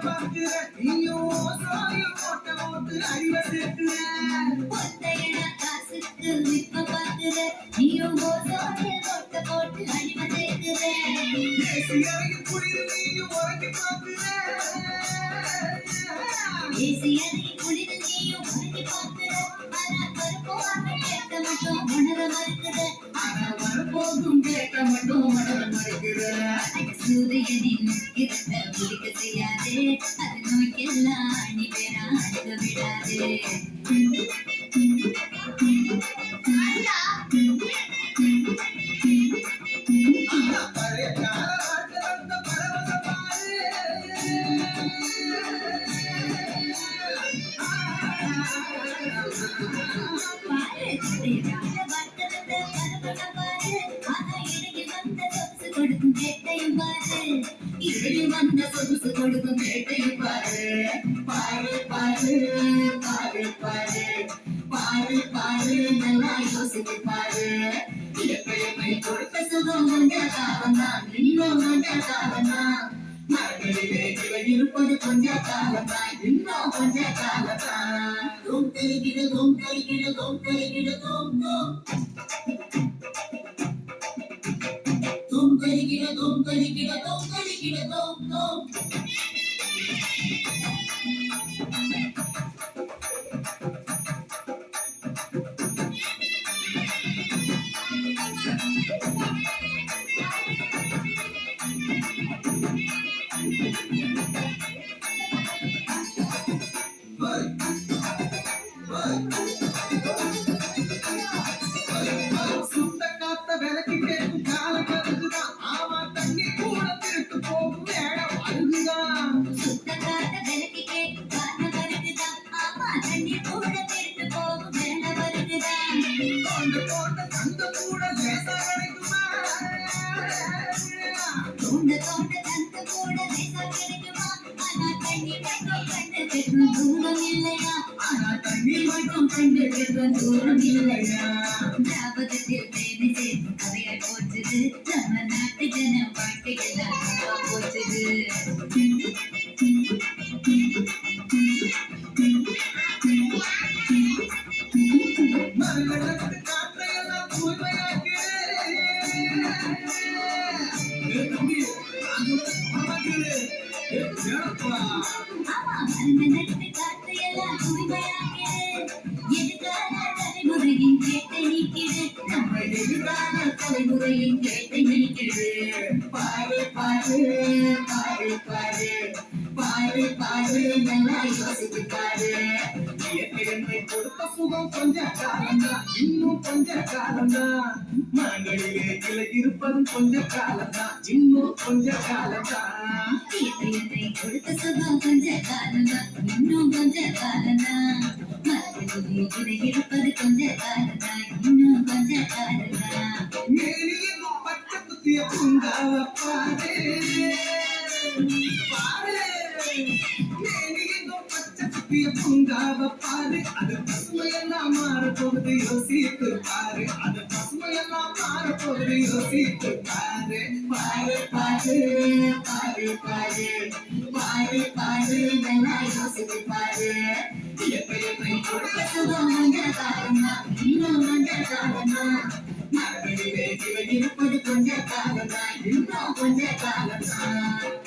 பார்க்கிற நீயும் சோழில் ஓட்ட ஓட்டு அறிவை சேர்க்கிற ஒத்தையட காசுக்கு விற்ப பாக்குற நீயும் ஓசோனில் போட்டு போட்டு அழிவு சேர்க்கிற ஏசி அறையில் குளிர் நீயும் உறங்கி பார்க்கிற. தேசியதை குளிர் நீயும் உறங்கி பார்க்கிற. ஆனா கருப்புவாக கேட்க மட்டும் உணர மறுக்கிற ஆனா வரப்போகும் கேட்க மட்டும் மனம் மறுக்கிற. சூரியனின் கிரட்ட ஒலிக்க செய்யாதே அது நோய்க்கெல்லாம் அணி பெற அழுக விடாதே ஆனா பழைய வேட்டையும் பாரு. இடையில் வந்த சொகுசு கொடுக்கும் வேட்டையும் பாரு. பாரு பாரு பாரு பாரு. பாரு பாரு நல்லா யோசித்து பாரு. இயற்கையை கொடுத்த சுகம் வந்த காலம்தான் இன்னும் வந்த காலம்தான் மரங்களிலே இருப்பது கொஞ்ச காலம்தான் இன்னும் கொஞ்ச காலம்தான் தூம் தெரிகிடு தூம் தெரிகிடு தூம் தெரிகிடு தூம் தூம் தூம். కలిగిన దొంగలిగిన దొంగ தூரம் இல்லையா ஆனா தண்ணி மட்டும் கண்டு கேட்கும் தூரம் இல்லையா ஞாபகத்தில் தேனி சேர்த்து கதையாய் போச்சுது நம்ம நாட்டு ஜனம் வாழ்க்கையெல்லாம் நல்லா போச்சுது தலைமுறையின் கேட்டை நீக்கிடு பாரு பாரு பாரு பாரு பாரு பாரு நல்லா யோசித்து பாரு என்னை கொடுத்த சுகம் கொஞ்ச காலம்தான் இன்னும் கொஞ்ச காலம்தான் மரங்களிலே கிளை இருப்பதும் கொஞ்ச காலம்தான் இன்னும் கொஞ்ச காலம்தான் இயற்கையை கொடுத்த சுகம் கொஞ்ச காலம்தான் இன்னும் கொஞ்ச காலம்தான் மரத்தில் கிளை இருப்பது கொஞ்ச காலம்தான் இன்னும் கொஞ்ச காலம்தான் மேலியும் பச்சை பூங்காவ மேலியும் பச்சை பூங்காவ பாரு அது பசுமையெல்லாம் மாற போகுது யோசித்து பாரு அது பசுமையெல்லாம் மாற போகுது யோசித்து பாரு பாரு பாரு பாரு பாரு பாரு பாரு நல்லா யோசித்து பாரு. இயற்கையை கொடுத்த சுகம் வந்த காலம்தான் இன்னும் வந்த காலம்தான் மரங்களிலே இருப்பது கொஞ்ச காலம்தான் இன்னும் கொஞ்ச காலம்தான்